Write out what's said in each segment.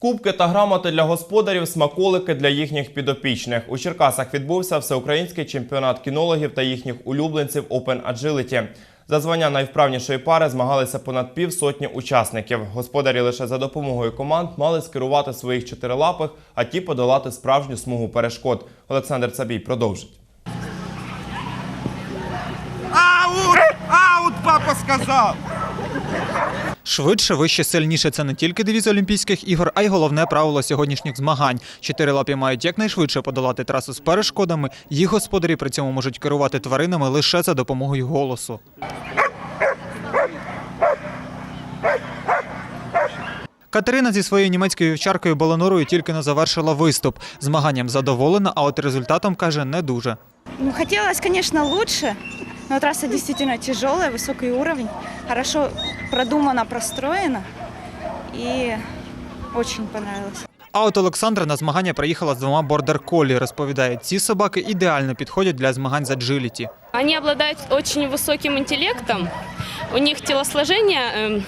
Кубки та грамоти для господарів, смаколики для їхніх підопічних. У Черкасах відбувся всеукраїнський чемпіонат кінологів та їхніх улюбленців Open Agility. За звання найвправнішої пари змагалися понад півсотні учасників. Господарі лише за допомогою команд мали скерувати своїх чотирилапих, а ті подолати справжню смугу перешкод. Олександр Цабій продовжить. Аут! Аут, папа сказав! Швидше, вище, сильніше це не тільки девіз Олімпійських ігор, а й головне правило сьогоднішніх змагань. Чотирилапі мають якнайшвидше подолати трасу з перешкодами. Їх господарі при цьому можуть керувати тваринами лише за допомогою голосу. Катерина зі своєю німецькою вівчаркою Баланорою тільки не завершила виступ. Змаганням задоволена, а от результатом каже не дуже. Ну, хотелось, конечно, лучше, но трасса действительно тяжелая, высокий уровень, хорошо продумано, простроено и очень понравилось. А от Олександра на змагання приїхала з двома бордер-колі. Розповідає, ці собаки ідеально підходять для змагань з аджиліті. Они обладают очень высоким интеллектом. У них телосложение, эм,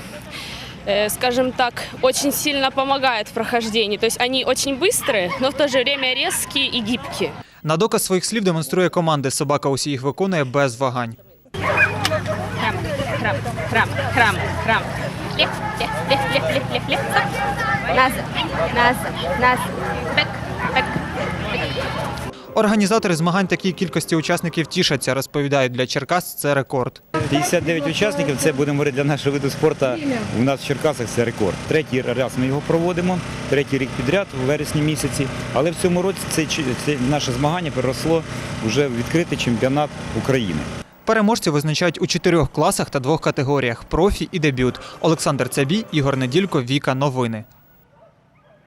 э, скажем так, очень сильно помогает в прохождении. То есть они очень быстрые, но в то же время резкие и гибкие. На доказ своїх слів демонструє команди. Собака усі їх виконує без вагань. Храм, храм, храм, храм, храм. Ліп, ліп, ліп, ліп, ліп, ліп, ліп. Назад, назад, назад. Так, так. Організатори змагань такій кількості учасників тішаться. Розповідають, для Черкас це рекорд. 59 учасників це будемо говорити для нашого виду спорту. У нас в Черкасах це рекорд. Третій раз ми його проводимо, третій рік підряд у вересні місяці. Але в цьому році це, це наше змагання переросло вже в відкритий чемпіонат України. Переможців визначають у чотирьох класах та двох категоріях профі і дебют. Олександр Цабій, Ігор Неділько, Віка. Новини.